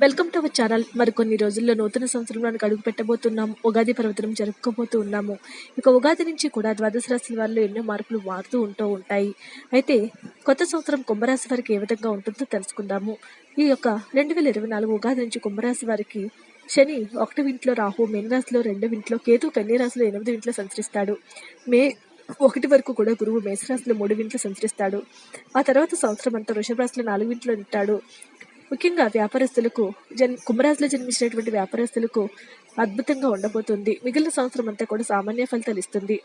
Welcome to our channel. మరికొన్ని రోజుల్లో నూతన సంవత్సరంలోనికి అడుగు పెట్టబోతున్నాం. ఉగాది పర్వతనం జరుపుకోబోతూ ఉన్నాము. ఇక ఉగాది నుంచి కూడా ద్వాదశ రాశుల వారిలో ఎన్నో మార్పులు మారుతూ ఉంటూ ఉంటాయి. అయితే కొత్త సంవత్సరం కుంభరాశి వారికి ఏ విధంగా ఉంటుందో తెలుసుకుందాము. ఈ యొక్క రెండు వేల ఇరవై నాలుగు ఉగాది నుంచి కుంభరాశి వారికి శని ఒకటి ఇంట్లో రాహు మీనరాశిలో రెండవ ఇంట్లో కేతు కన్యరాశిలో ఎనిమిది ఇంట్లో సంచరిస్తాడు. మే ఒకటి వరకు కూడా గురువు మేషరాశిలో మూడు ఇంట్లో సంచరిస్తాడు. ఆ తర్వాత సంవత్సరం అంతా వృషభ రాశిలో నాలుగు ఇంట్లో ఉంటాడు. ముఖ్యంగా వ్యాపారస్తులకు జన్ కుంభరాశిలో జన్మించినటువంటి వ్యాపారస్తులకు అద్భుతంగా ఉండబోతుంది. మిగిలిన సంవత్సరం అంతా కూడా సామాన్య ఫలితాలు ఇస్తుంది.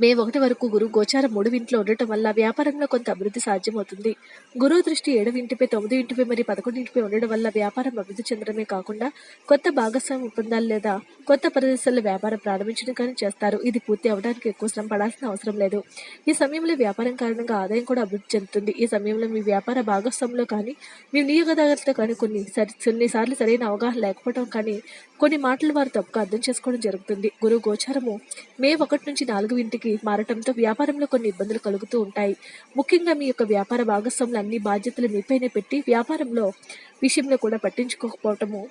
మే ఒకటి వరకు గురువు గోచారం మూడు ఇంట్లో ఉండటం వల్ల వ్యాపారంలో కొంత అభివృద్ధి సాధ్యమవుతుంది. గురువు దృష్టి ఏడవింటిపై తొమ్మిది ఇంటిపై మరియు పదకొండు ఇంటిపై ఉండడం వల్ల వ్యాపారం అభివృద్ధి చెందడమే కాకుండా కొత్త భాగస్వామి ఒప్పందాలు లేదా కొత్త ప్రదేశాల్లో వ్యాపారం ప్రారంభించడం కానీ చేస్తారు. ఇది పూర్తి అవడానికి ఎక్కువ శ్రమ పడాల్సిన అవసరం లేదు. ఈ సమయంలో వ్యాపారం కారణంగా ఆదాయం కూడా అభివృద్ధి చెందుతుంది. ఈ సమయంలో మీ వ్యాపార భాగస్వాములో కానీ మీ వినియోగదారులతో కానీ కొన్ని సరి కొన్నిసార్లు సరైన అవగాహన లేకపోవడం కానీ కొన్ని మాటలు వారు తప్పుగా అర్థం చేసుకోవడం జరుగుతుంది. గురువు గోచారము మే ఒకటి నుంచి నాలుగు ఇంటికి మారటంతో వ్యాపారంలో కొన్ని ఇబ్బందులు కలుగుతూ ఉంటాయి. ముఖ్యంగా మీ యొక్క వ్యాపార భాగస్వాములు అన్ని బాధ్యతలు మీపైనే పెట్టి వ్యాపారంలో విషయంలో కూడా పట్టించుకోకపోవటము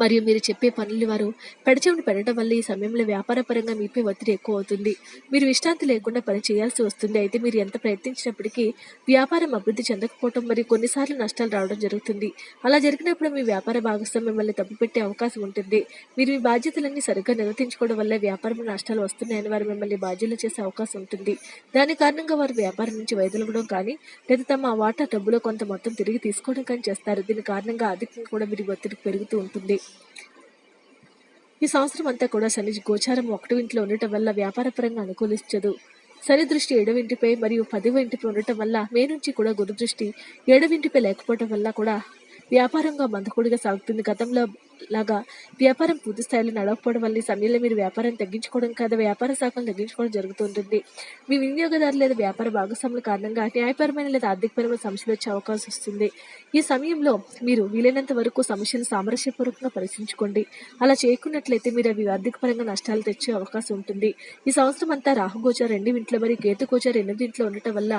మరియు మీరు చెప్పే పనులు వారు పెడచెవిని పెట్టడం వల్ల ఈ సమయంలో వ్యాపారపరంగా మీపై ఒత్తిడి ఎక్కువ అవుతుంది మీరు విశ్రాంతి లేకుండా పని చేయాల్సి వస్తుంది. అయితే మీరు ఎంత ప్రయత్నించినప్పటికీ వ్యాపారం అభివృద్ధి చెందకపోవడం మరియు కొన్నిసార్లు నష్టాలు రావడం జరుగుతుంది. అలా జరిగినప్పుడు మీ వ్యాపార భాగస్వామి మిమ్మల్ని తప్పుపెట్టే అవకాశం ఉంటుంది. మీరు మీ బాధ్యతలన్నీ సరిగ్గా నిర్వర్తించుకోవడం వల్ల వ్యాపారంలో నష్టాలు వస్తున్నాయని వారు మిమ్మల్ని బాధ్యులు చేసే అవకాశం ఉంటుంది. దాని కారణంగా వారు వ్యాపారం నుంచి వైదొలగడం కానీ లేదా తమ వాటా డబ్బులో కొంత మొత్తం తిరిగి తీసుకోవడం కానీ చేస్తారు. దీని కారణంగా ఆర్థికంగా కూడా మీరు ఒత్తిడి పెరుగుతూ ఉంటుంది. ఈ సంవత్సరం అంతా కూడా శని గోచారం ఒకటి ఇంట్లో ఉండటం వల్ల వ్యాపారపరంగా అనుకూలించదు. శని దృష్టి ఏడవింటిపై మరియు పదివ ఇంటిపై ఉండటం వల్ల మే నుంచి కూడా గురు దృష్టి ఏడవింటిపై లేకపోవటం లేకపోవడం వల్ల కూడా వ్యాపారంగా మందకుడిగా సాగుతుంది. గతంలో లాగా వ్యాపారం పూర్తి స్థాయిలో నడవకపోవడం వల్ల సమయంలో మీరు వ్యాపారం తగ్గించుకోవడం కాదు వ్యాపార శాఖను తగ్గించుకోవడం జరుగుతుంటుంది. మీ వినియోగదారు లేదా వ్యాపార భాగస్వాముల కారణంగా న్యాయపరమైన లేదా ఆర్థికపరమైన సమస్యలు వచ్చే అవకాశం వస్తుంది. ఈ సమయంలో మీరు వీలైనంత వరకు సమస్యను సామరస్యపూర్వకంగా పరిశీలించుకోండి. అలా చేయకున్నట్లయితే మీరు అవి ఆర్థికపరంగా నష్టాలు తెచ్చే అవకాశం ఉంటుంది. ఈ సంవత్సరం అంతా రాహుగోచార రెండు ఇంట్లో మరియు కేతు ఎనిమిది ఇంట్లో ఉండటం వల్ల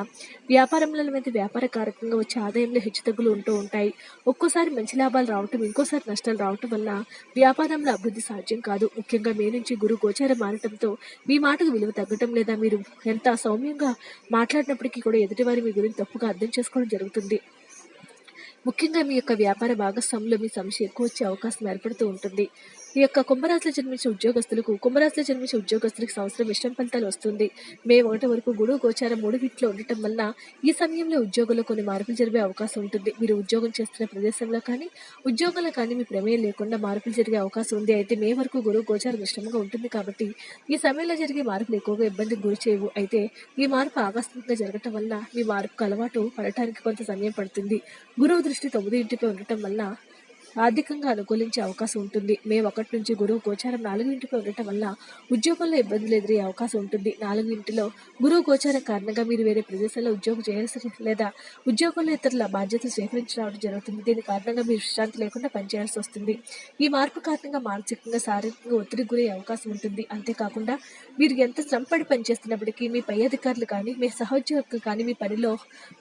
వ్యాపారంలో మీద వ్యాపార కారకంగా వచ్చే ఆదాయంలో హెచ్చుతగ్గులు ఉంటూ ఉంటాయి. ఒక్కోసారి మంచి లాభాలు రావటం ఇంకోసారి నష్టాలు రావటం వల్ల వ్యాపారంలో అభివృద్ధి సాధ్యం కాదు. ముఖ్యంగా మీ నుంచి గురు గోచారం మారటంతో మీ మాటకు విలువ తగ్గటం లేదా మీరు ఎంత సౌమ్యంగా మాట్లాడినప్పటికీ కూడా ఎదుటివారి మీ గురించి తప్పుగా అర్థం చేసుకోవడం జరుగుతుంది. ముఖ్యంగా మీ యొక్క వ్యాపార భాగస్వాములో మీ సమస్య ఎక్కువ వచ్చే అవకాశం ఏర్పడుతూ ఉంటుంది. ఈ యొక్క కుంభరాశిలో జన్మించే ఉద్యోగస్తులకు కుంభరాశిలో జన్మించే ఉద్యోగస్తులకు సంవత్సరం ఇష్టం ఫలితాలు వస్తుంది. మే ఒకటి వరకు గుడు గోచారం మూడు వీటిలో ఉండటం వల్ల ఈ సమయంలో ఉద్యోగంలో కొన్ని మార్పులు జరిగే అవకాశం ఉంటుంది. మీరు ఉద్యోగం చేస్తున్న ప్రదేశంలో కానీ ఉద్యోగంలో కానీ మీ ప్రమేయం లేకుండా మార్పులు జరిగే అవకాశం ఉంది. అయితే మే వరకు గురువు గోచారం ఇష్టంగా ఉంటుంది కాబట్టి ఈ సమయంలో జరిగే మార్పులు ఎక్కువగా ఇబ్బందికి గురి చేయవు. అయితే ఈ మార్పు ఆకస్మికంగా జరగటం వల్ల మీ మార్పుకు అలవాటు పడటానికి కొంత సమయం పడుతుంది. గురువు దృష్టి తొమ్మిది ఇంటిపై ఉండటం వల్ల ఆర్థికంగా అనుకూలించే అవకాశం ఉంటుంది. మే ఒకటి నుంచి గురువు గోచారం నాలుగు ఇంటిపై ఉండటం వల్ల ఉద్యోగంలో ఇబ్బందులు ఎదురయ్యే అవకాశం ఉంటుంది. నాలుగు ఇంటిలో గురువు గోచారం కారణంగా మీరు వేరే ప్రదేశాల్లో ఉద్యోగం చేయాల్సి లేదా ఉద్యోగంలో ఇతరుల బాధ్యతలు స్వీకరించి రావడం జరుగుతుంది. దీని కారణంగా మీరు విశ్రాంతి లేకుండా పనిచేయాల్సి వస్తుంది. ఈ మార్పు కారణంగా మానసికంగా శారీరకంగా ఒత్తిడి గురయ్యే అవకాశం ఉంటుంది. అంతేకాకుండా మీరు ఎంత శ్రమపడి పనిచేస్తున్నప్పటికీ మీ పై అధికారులు కానీ మీ సహోద్యోగులు కానీ మీ పనిలో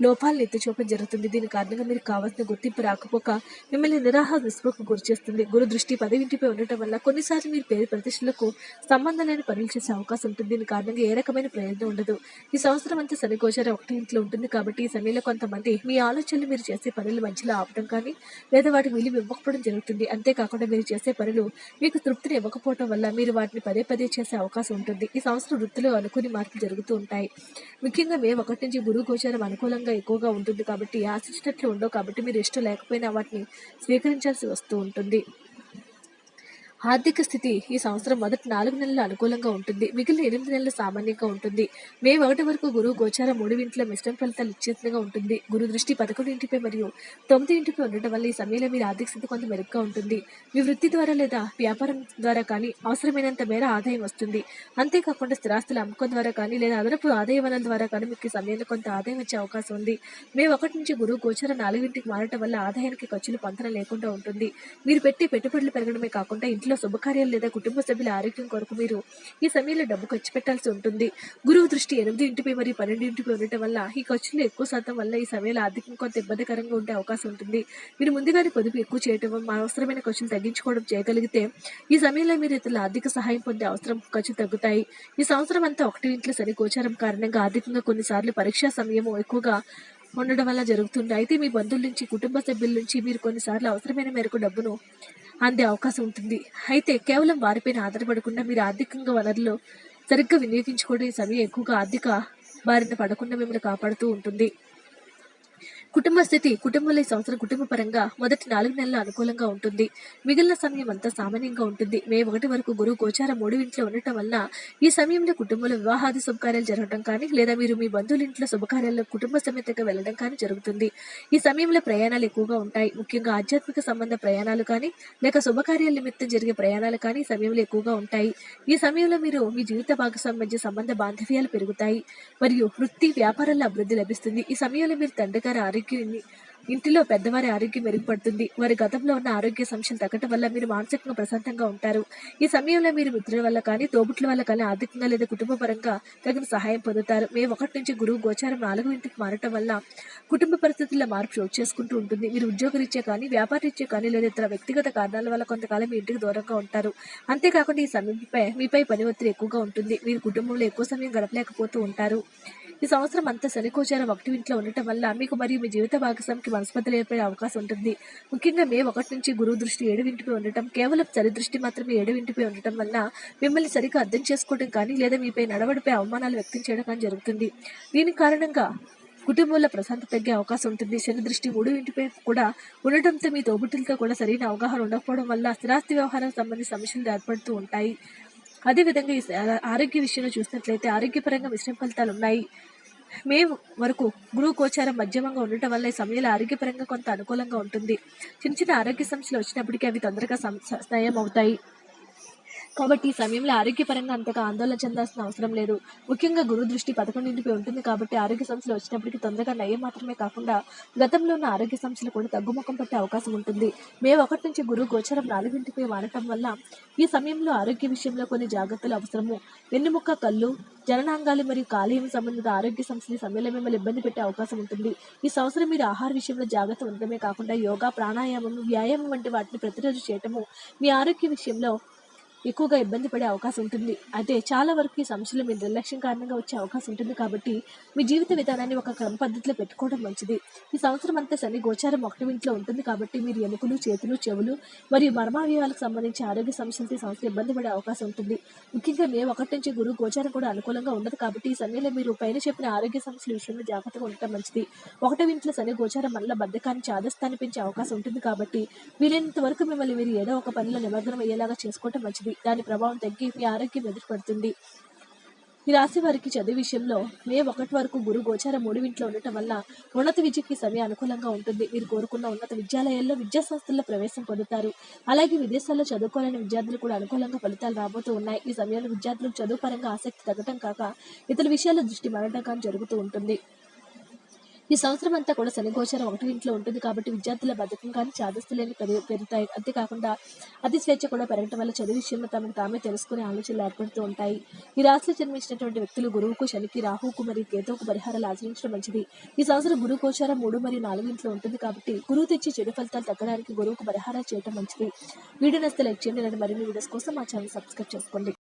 లోపాలను ఎత్తి చూపడం జరుగుతుంది. దీని కారణంగా మీరు కావాల్సిన గుర్తింపు రాకపోక మిమ్మల్ని నిరాహ విస్మకు గురి చేస్తుంది గురు దృష్టి పదవింటిపై ఉండటం వల్ల కొన్నిసార్లు మీరు పేరు ప్రతిష్టలకు సంబంధం లేని పనులు చేసే అవకాశం ఉంటుంది. దీని కారణంగా ఏ రకమైన ప్రయోజనం ఉండదు. ఈ సంవత్సరం అంతా శనిగోచారం ఒకటి ఇంట్లో ఉంటుంది కాబట్టి ఈ సమయంలో కొంతమంది మీ ఆలోచనలు మీరు చేసే పనులు మధ్యలో ఆపడం కానీ లేదా వాటికి విలువ ఇవ్వకపోవడం జరుగుతుంది. అంతేకాకుండా మీరు చేసే పనులు మీకు తృప్తిని ఇవ్వకపోవడం వల్ల మీరు వాటిని పదే పదే చేసే అవకాశం ఉంటుంది. ఈ సంవత్సరం వృత్తిలో అనుకుని మార్పులు జరుగుతూ ఉంటాయి. ముఖ్యంగా మే ఒకటి నుంచి గురువు గోచారం అనుకూలంగా ఎక్కువగా ఉంటుంది కాబట్టి ఆశించినట్లు ఉండవు కాబట్టి మీరు ఇష్టం లేకపోయినా వాటిని స్వీకరించాల్సి వస్తూ ఉంటుంది. ఆర్థిక స్థితి ఈ సంవత్సరం మొదటి నాలుగు నెలలు అనుకూలంగా ఉంటుంది. మిగిలిన ఎనిమిది నెలలు సామాన్యంగా ఉంటుంది. మే ఒకటి వరకు గురువు గోచారం మూడు ఇంట్లో మిశ్రమ ఫలితాలు ఇచ్చేట్టుగా ఉంటుంది. గురు దృష్టి పదకొండు ఇంటిపై మరియు తొమ్మిది ఇంటిపై ఉండటం వల్ల ఈ సమయంలో మీరు ఆర్థిక స్థితి కొంత మెరుగ్గా ఉంటుంది. మీ వృత్తి ద్వారా లేదా వ్యాపారం ద్వారా కానీ అవసరమైనంత మేర ఆదాయం వస్తుంది. అంతేకాకుండా స్థిరాస్తుల అమ్మకం ద్వారా కానీ లేదా అదనపు ఆదాయ వనరుల ద్వారా కానీ మీకు సమయంలో కొంత ఆదాయం వచ్చే అవకాశం ఉంది. మే ఒకటి నుంచి గురువు గోచారం నాలుగింటికి మారటం వల్ల ఆదాయానికి ఖర్చులు పొందడం లేకుండా ఉంటుంది. మీరు పెట్టే పెట్టుబడులు పెరగడమే కాకుండా ఇంట్లో ఇంట్లో శుభకార్యాలు లేదా కుటుంబ సభ్యుల ఆరోగ్యం కొరకు మీరు ఈ సమయంలో డబ్బు ఖర్చు పెట్టాల్సి ఉంటుంది. గురువు దృష్టి ఎనిమిది ఇంటిపై మరియు పన్నెండు ఇంటిపై ఉండటం వల్ల ఈ ఖర్చులు ఎక్కువ శాతం వల్ల ఈ సమయంలో ఆర్థికంగా కొంత ఇబ్బందికరంగా ఉండే అవకాశం ఉంటుంది. మీరు ముందుగానే పొదుపు ఎక్కువ చేయటం అవసరమైన ఖర్చులు తగ్గించుకోవడం చేయగలిగితే ఈ సమయంలో మీరు ఇతరుల ఆర్థిక సహాయం పొందే అవసరం ఖర్చు తగ్గుతాయి. ఈ సంవత్సరం అంతా ఒకటి ఇంట్లో సరి గోచారం కారణంగా ఆర్థికంగా కొన్నిసార్లు పరీక్షా సమయం ఎక్కువగా ఉండడం వల్ల జరుగుతుంది అయితే మీ బంధువుల నుంచి కుటుంబ సభ్యుల నుంచి మీరు కొన్నిసార్లు అవసరమైన మేరకు డబ్బును అందే అవకాశం ఉంటుంది. అయితే కేవలం వారిపైన ఆధారపడకుండా మీరు ఆర్థికంగా వనరులు సరిగ్గా వినియోగించుకోవడం ఈ సమయం ఎక్కువగా ఆర్థిక బారిన పడకుండా మిమ్మల్ని కాపాడుతూ ఉంటుంది. కుటుంబ స్థితి కుటుంబంలో ఈ సంవత్సరం కుటుంబ పరంగా మొదటి నాలుగు నెలలు అనుకూలంగా ఉంటుంది. మిగిలిన సమయం అంతా సామాన్యంగా ఉంటుంది. మే ఒకటి వరకు గురువు గోచారం మూడు ఇంట్లో ఉండటం వల్ల ఈ సమయంలో కుటుంబంలో వివాహాది శుభకార్యాలు జరగడం కానీ లేదా మీరు మీ బంధువుల ఇంట్లో శుభకార్యాల్లో కుటుంబ సమేతంగా వెళ్ళడం కానీ జరుగుతుంది. ఈ సమయంలో ప్రయాణాలు ఎక్కువగా ఉంటాయి. ముఖ్యంగా ఆధ్యాత్మిక సంబంధ ప్రయాణాలు కానీ లేక శుభకార్యాల నిమిత్తం జరిగే ప్రయాణాలు కానీ ఈ సమయంలో ఎక్కువగా ఉంటాయి. ఈ సమయంలో మీరు మీ జీవిత భాగస్వామి మధ్య సంబంధ బాంధవ్యాలు పెరుగుతాయి. మరియు వృత్తి వ్యాపారాల అభివృద్ధి లభిస్తుంది. ఈ సమయంలో మీరు తండ్రి గారి ఆరోగ్యాన్ని ఇంటిలో పెద్దవారి ఆరోగ్యం మెరుగుపడుతుంది. వారి గతంలో ఉన్న ఆరోగ్య సమస్యలు తగ్గటం వల్ల మీరు మానసికంగా ప్రశాంతంగా ఉంటారు. ఈ సమయంలో మీరు మిత్రుల వల్ల కానీ తోబుట్ల వల్ల కానీ ఆర్థికంగా లేదా కుటుంబ పరంగా తగిన సహాయం పొందుతారు. మే ఒకటి నుంచి గురువు గోచారం నాలుగు ఇంటికి మారటం వల్ల కుటుంబ పరిస్థితుల్లో మార్పు చోటు చేసుకుంటూ ఉంటుంది. మీరు ఉద్యోగరీత్యా కానీ వ్యాపారరీత్యా కానీ లేదా ఇతర వ్యక్తిగత కారణాల వల్ల కొంతకాలం మీ ఇంటికి దూరంగా ఉంటారు. అంతేకాకుండా ఈ సమయంపై మీపై పని ఒత్తిడి ఎక్కువగా ఉంటుంది. మీరు కుటుంబంలో ఎక్కువ సమయం గడపలేకపోతూ ఉంటారు. ఈ సంవత్సరం అంతా శనికోచారం ఒకటి ఇంట్లో ఉండటం వల్ల మీకు మరియు మీ జీవిత భాగస్వామికి మనస్పర్ధలు ఏర్పడే అవకాశం ఉంటుంది. ముఖ్యంగా మే ఒకటి నుంచి గురువు దృష్టి ఏడు ఉండటం కేవలం చరి దృష్టి మాత్రమే ఏడు ఉండటం వల్ల మిమ్మల్ని సరిగ్గా అర్థం చేసుకోవడం కానీ లేదా మీపై నడవడిపై అవమానాలు వ్యక్తం చేయడం కానీ జరుగుతుంది. దీని కారణంగా కుటుంబంలో ప్రశాంతత తగ్గే అవకాశం ఉంటుంది. శని దృష్టి మూడు ఇంటిపై కూడా ఉండటంతో మీ తోబుట్టులతో కూడా సరైన అవగాహన ఉండకపోవడం వల్ల స్థిరాస్తి వ్యవహారం సంబంధించిన సమస్యలు ఏర్పడుతూ ఉంటాయి. అదేవిధంగా ఈ ఆరోగ్య విషయంలో చూసినట్లయితే ఆరోగ్యపరంగా మిశ్రమ ఫలితాలు ఉన్నాయి. మే వరకు గురువు మధ్యమంగా ఉండటం వల్ల ఈ సమయంలో ఆరోగ్యపరంగా కొంత అనుకూలంగా ఉంటుంది. చిన్న చిన్న ఆరోగ్య సమస్యలు వచ్చినప్పటికీ అవి తొందరగా నయం అవుతాయి కాబట్టి ఈ సమయంలో ఆరోగ్యపరంగా అంతగా ఆందోళన చెందాల్సిన అవసరం లేదు. ముఖ్యంగా గురు దృష్టి పదకొండింటిపై ఉంటుంది కాబట్టి ఆరోగ్య సమస్యలు వచ్చినప్పటికీ తొందరగా నయం మాత్రమే కాకుండా గతంలో ఉన్న ఆరోగ్య సమస్యలు కూడా తగ్గుముఖం పట్టే అవకాశం ఉంటుంది. మే ఒకటి నుంచి గురువు గోచరం నాలుగింటిపై వాడటం వల్ల ఈ సమయంలో ఆరోగ్య విషయంలో కొన్ని జాగ్రత్తలు అవసరము. వెన్నుముక్క కళ్ళు జననాంగాలు మరియు కాలేయం సంబంధిత ఆరోగ్య సమస్యలు సమయంలో మిమ్మల్ని ఇబ్బంది పెట్టే అవకాశం ఉంటుంది. ఈ సంవత్సరం మీరు ఆహార విషయంలో జాగ్రత్త ఉండటమే కాకుండా యోగా ప్రాణాయామం వ్యాయామం వంటి వాటిని ప్రతిరోజు చేయటము మీ ఆరోగ్య విషయంలో ఎక్కువగా ఇబ్బంది పడే అవకాశం ఉంటుంది. అయితే చాలా వరకు ఈ సమస్యలు మీ నిర్లక్ష్యం కారణంగా వచ్చే అవకాశం ఉంటుంది కాబట్టి మీ జీవిత విధానాన్ని ఒక క్రమ పద్ధతిలో పెట్టుకోవడం మంచిది. ఈ సంవత్సరం అంతా శని గోచారం ఒకటి ఇంట్లో ఉంటుంది కాబట్టి మీరు ఎముకలు చేతులు చెవులు మరియు మర్మావయవాలకు సంబంధించి ఆరోగ్య సమస్యలతో ఈ ఇబ్బంది పడే అవకాశం ఉంటుంది. ముఖ్యంగా మే ఒకటి నుంచి గురువు గోచారం కూడా అనుకూలంగా ఉండదు కాబట్టి ఈ సమయంలో మీరు పైన చెప్పిన ఆరోగ్య సమస్యల విషయంలో జాగ్రత్తగా ఉండటం మంచిది. ఒకటి ఇంట్లో శని గోచారం వల్ల బద్ధకాన్ని చాదస్తాన్ని పెంచే అవకాశం ఉంటుంది కాబట్టి వీలైనంత వరకు మిమ్మల్ని మీరు ఏదో ఒక పనిలో నిమగ్నం అయ్యేలాగా చేసుకోవటం మంచిది. దాని ప్రభావం తగ్గి మీ ఆరోగ్యం ఎదురుపడుతుంది ఈ రాశి వారికి చదువు విషయంలో మే ఒకటి వరకు గురు గోచార మూడింట్లో ఉండటం వల్ల ఉన్నత విద్యకి సమయం అనుకూలంగా ఉంటుంది. మీరు కోరుకున్న ఉన్నత విద్యాలయాల్లో విద్యా సంస్థల్లో ప్రవేశం పొందుతారు. అలాగే విదేశాల్లో చదువుకోలేని విద్యార్థులు కూడా అనుకూలంగా ఫలితాలు రాబోతూ ఉన్నాయి. ఈ సమయంలో విద్యార్థులకు చదువు పరంగా ఆసక్తి తగ్గటం కాక ఇతర విషయాల్లో దృష్టి మారడం కానీ జరుగుతూ ఉంటుంది. ఈ సంవత్సరం అంతా కూడా శని గోచరం ఒకటి ఇంట్లో ఉంటుంది కాబట్టి విద్యార్థుల బద్ధకం కానీ చాదస్తులేని పెరుగు పెరుగుతాయి. అంతేకాకుండా అతి స్వేచ్ఛ కూడా పెరగడం వల్ల చదువు విషయంలో తమకు తామే తెలుసుకునే ఆలోచనలు ఏర్పడుతూ ఉంటాయి. ఈ రాశిలో జన్మించినటువంటి వ్యక్తులు గురువుకు శనికి రాహుకు మరియు కేతువుకు పరిహారాలు ఆచరించడం మంచిది. ఈ సంవత్సరం గురువు గోచారం మూడు మరియు నాలుగు ఇంట్లో ఉంటుంది కాబట్టి గురువు తెచ్చి చెడు ఫలితాలు తగ్గడానికి గురువుకు పరిహారాలు చేయడం మంచిది. వీడియో నస్తే లైక్ చేయండి. ఇలాంటి మరిన్ని వీడియోస్ కోసం మా ఛానల్ సబ్స్క్రైబ్ చేసుకోండి.